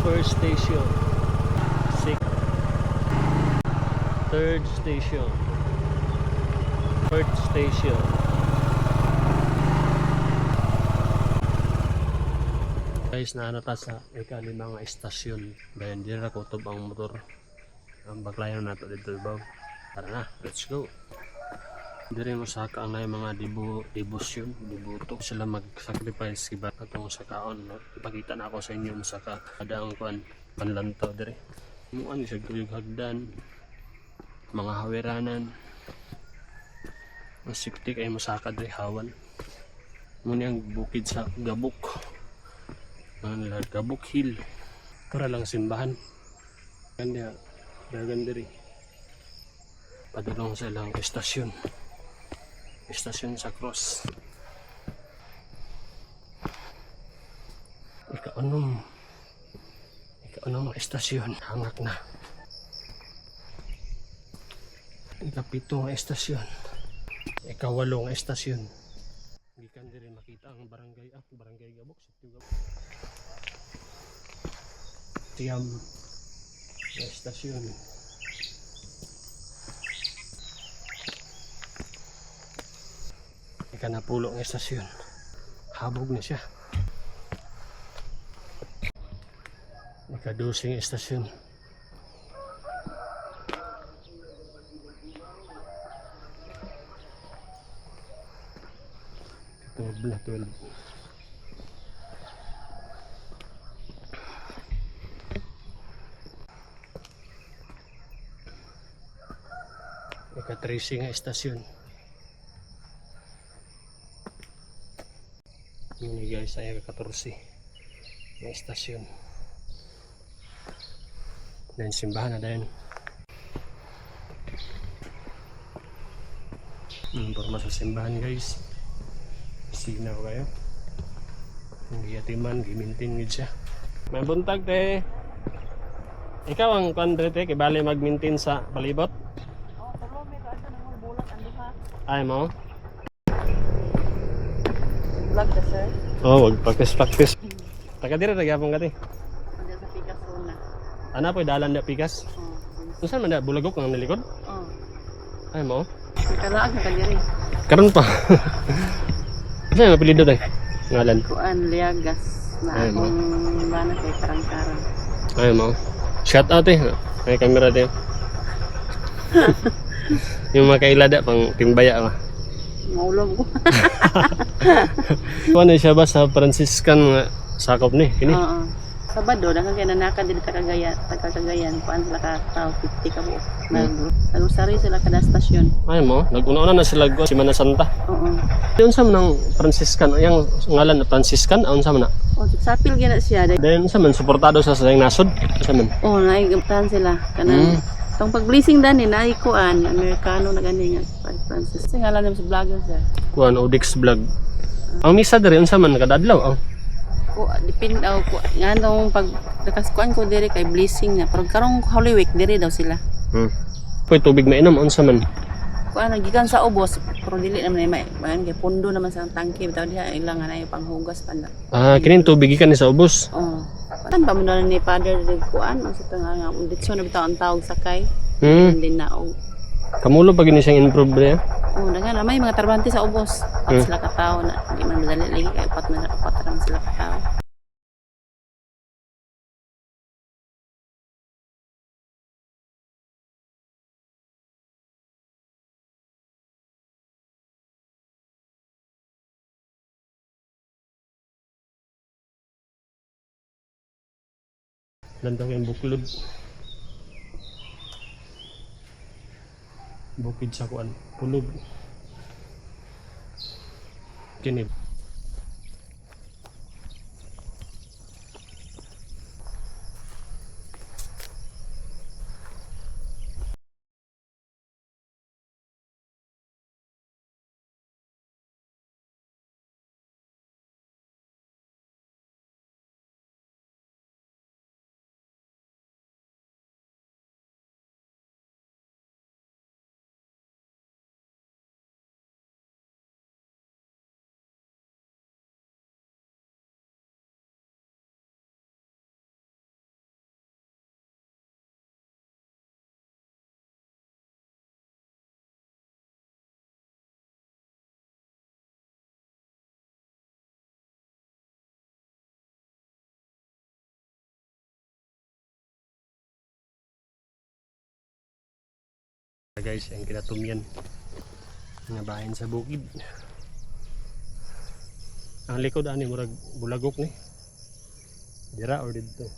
First station. Six. Third station. Fourth station. Guys, naano ta sa ikalimang estasyon. Dayan din na kutob ang motor. Ang baklayan na to dito ba? Tara na, let's go. Dire mo saka ang na mga dibu debosyon, dibuto sila mag-sacrifice iba atong sa kaon. No? Ipakita na ako sa inyo mo saka kada ang kuan panlantaw dire. Mo ano siya guyog hagdan, mga hawiranan. Safety kay masaka dire hawan. Muna ang bukid sa Gabok. Ano nila Gabok Hill. Para lang simbahan. Ganda, dagan diri. Padulong sa ilang estasyon. Estasyon sa cross. Ikaanom ang estasyon. Hangak na. Ikapito ang estasyon. Ikawalo ang estasyon. Gikan diri makita ang barangay ah, barangay Gabok, Sitio Gabok. Tiyam estasyon. Ika na pulo ang estasyon. Habog na siya. Ikadusing estasyon. Ito na 12. Ika-tracing nga estasyon. Guys, ay ika-14 na estasyon. Dan simbahan na din. Informa sa simbahan guys. Sinaw kayo. Ang giyatiman, gimintin gid siya. May buntag te. Ikaw ang kandre te, kay bali mag-maintain sa palibot. Oh, tulo Vlog ka sir. Oh, wag practice-practice. Taga dira tagapong kati. Ando sa pikas una. Ana po dalan na pikas. Oh. Unsa man na bulagok ang nilikod? Oh. Ay mo? Kalaag ka diri. Karon pa. Ano yung apelido tayo? Ngalan. Kuan Liagas na akong bana kay karang-karang. Ay mo. Shout out eh. May camera tayo. yung mga kailada pang timbaya ka. Maulog ko. Ano siya ba sa Franciscan nga sakop ni? Kini? Oo. Sabado, daghang kay nanakan dili ta Cagayan, taga Cagayan, kuan sila ka tao 50 ka buok. Nag nagusari sila kada stasyon. Ay mo. Nag-una-una na sila go si Mana Santa. Oo. Yung sa man ng Franciscan, yung ngalan na Franciscan, aun sa man na. Oh, sapil gyud na siya. Then sa man suportado sa sa nasod, sa man. Oh, naigaptan sila kanang Mm. Tong pag-blessing dani na kuan Amerikano na gani Francis. Sa ngalan sa vlogger sir. Kuan Odix vlog. Ang misa diri unsa man kada adlaw? Oh. Ko dipin daw ko nga nung pag nakaskuan ko diri kay blessing na pero karong Holy Week diri daw sila. Hmm. Koy tubig mainom unsa man? Kuan nagikan sa ubos pero dili naman may man kay pundo naman sa tangke bitaw diha ilang na panghugas pa na. Ah, kinin tubig ikan ni sa ubos. Oh. Kan pa ni Father kuan ang sa nga nga ditso na bitaw ang tawag sakay. Hmm. Hindi na og Kamulo pag ini siyang improve niya. Oh, dagan na may mga trabante sa ubos. Pat Hmm. sila ka tao na di man madali lagi kay pat man pat ra man sila ka tao. Ganda ko yung buklod. Bukid sa kuan. Pulog. Kini. Guys ang kinatumyan nga bahin sa bukid. Ang likod ani murag bulagok ni. Dira or dito